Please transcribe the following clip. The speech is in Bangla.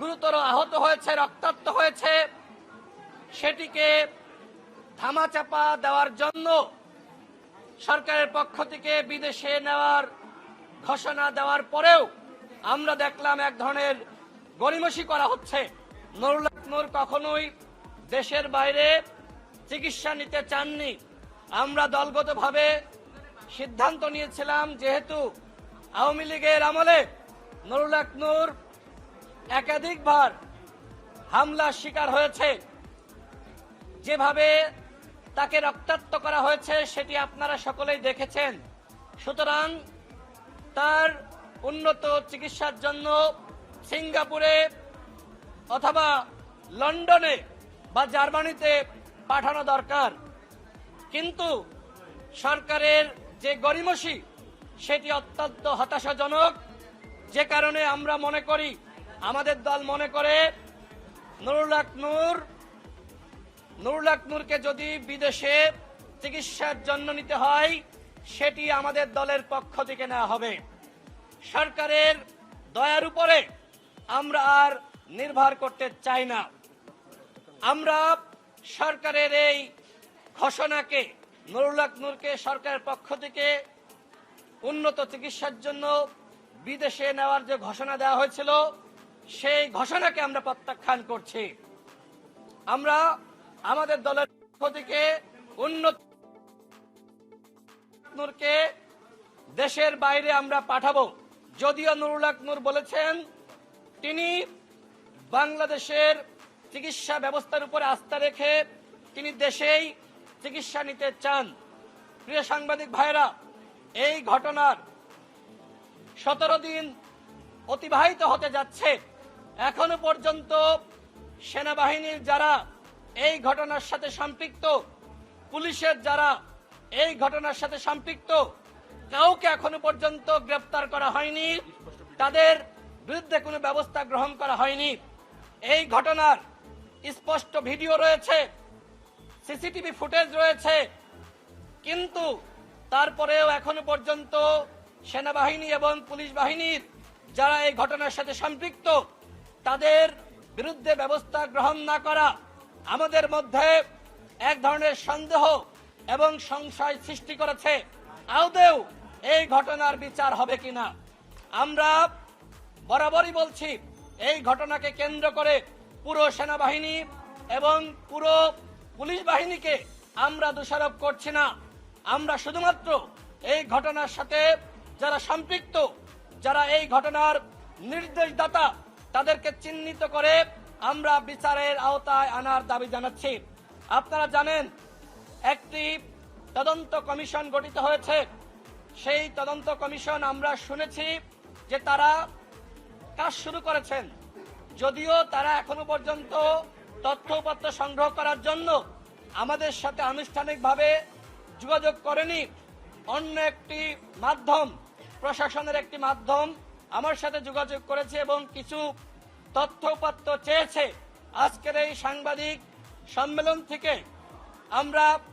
গুরুতর আহত হয়েছে, রক্তাক্ত হয়েছে, সেটিকে ধামাচাপা দেওয়ার জন্য সরকারের পক্ষ থেকে বিদেশে নেওয়ার ঘোষণা দেওয়ার পরেও আমরা দেখলাম এক ধরনের গরিমসি করা হচ্ছে। নুরুল হক নূর কখনোই দেশের বাইরে চিকিৎসা নিতে চাননি। আমরা দলগতভাবে সিদ্ধান্ত নিয়েছিলাম, যেহেতু আওয়ামী লীগের আমলে নুরুল নূর একাধিকবার হামলার শিকার হয়েছে। যেভাবে তাকে রক্তাক্ত করা হয়েছে, সেটি আপনারা সকলেই দেখেছেন। সুতরাং তার উন্নত চিকিৎসার জন্য সিঙ্গাপুরে অথবা লন্ডনে বা জার্মানিতে পাঠানো দরকার। কিন্তু সরকারের যে গরিমসি সেটি অত্যন্ত হতাশাজনক। যে কারণে আমরা মনে করি আমাদের দল মনে করে নুরুল হক নূর, নুরুল হক নূরকে যদি বিদেশে চিকিৎসার জন্য নিতে হয়, সেটি আমাদের দলের পক্ষ থেকে নেওয়া হবে। সরকারের দয়ার উপরে আমরা আর নির্ভর করতে চাই না। আমরা সরকারের এই ঘোষণাকে, নুরুল হক নূরকে সরকারের পক্ষ থেকে উন্নত চিকিৎসার জন্য বিদেশে নেওয়ার যে ঘোষণা দেওয়া হয়েছিল সেই ঘোষণাকে আমরা প্রত্যাখ্যান করছি। আমরা আমাদের দলের পক্ষ থেকে উন্নত দেশের বাইরে আমরা পাঠাবো। যদিও নুরুল হক নূর বলেছেন, তিনি বাংলাদেশের চিকিৎসা ব্যবস্থার উপরে আস্থা রেখে তিনি দেশেই চিকিৎসা নিতে চান। প্রিয় সাংবাদিক ভাইরা এই ঘটনার সতেরো দিন অতিবাহিত হতে যাচ্ছে। এখনও পর্যন্ত সেনাবাহিনীর যারা এই ঘটনার সাথে সম্পৃক্ত, পুলিশের যারা এই ঘটনার সাথে সম্পৃক্ত, কাউকে এখনও পর্যন্ত গ্রেপ্তার করা হয়নি, তাদের বিরুদ্ধে কোনো ব্যবস্থা গ্রহণ করা হয়নি। এই ঘটনার স্পষ্ট ভিডিও রয়েছে, সিসিটিভি ফুটেজ রয়েছে, কিন্তু তারপরেও এখনও পর্যন্ত সেনাবাহিনী এবং পুলিশ বাহিনীর যারা এই ঘটনার সাথে সম্পৃক্ত তাদের বিরুদ্ধে ব্যবস্থা গ্রহণ না করা আমাদের মধ্যে এক ধরনের সন্দেহ এবং সংশয় সৃষ্টি করেছে। আদৌ এই ঘটনার বিচার হবে কিনা? আমরা বরাবরই বলছি, এই ঘটনাকে কেন্দ্র করে পুরো সেনাবাহিনী এবং পুরো পুলিশ বাহিনীকে আমরা দোষারোপ করছি না। আমরা শুধুমাত্র এই ঘটনার সাথে যারা সম্পৃক্ত, যারা এই ঘটনার নির্দেশদাতা তাদেরকে চিহ্নিত করে আমরা বিচারের আওতায় আনার দাবি জানাচ্ছি। আপনারা জানেন, একটি তদন্ত কমিশন গঠিত হয়েছে। সেই তদন্ত কমিশন আমরা শুনেছি যে তারা কাজ শুরু করেছেন। যদিও তারা এখনও পর্যন্ত তথ্যপত্র সংগ্রহ করার জন্য আমাদের সাথে আনুষ্ঠানিকভাবে যোগাযোগ করেনি। অন্য একটি মাধ্যম, প্রশাসনের একটি মাধ্যম আমার সাথে যোগাযোগ করেছে এবং কিছু তথ্যপত্র চেয়েছে। আজকের এই সাংবাদিক সম্মেলন থেকে আমরা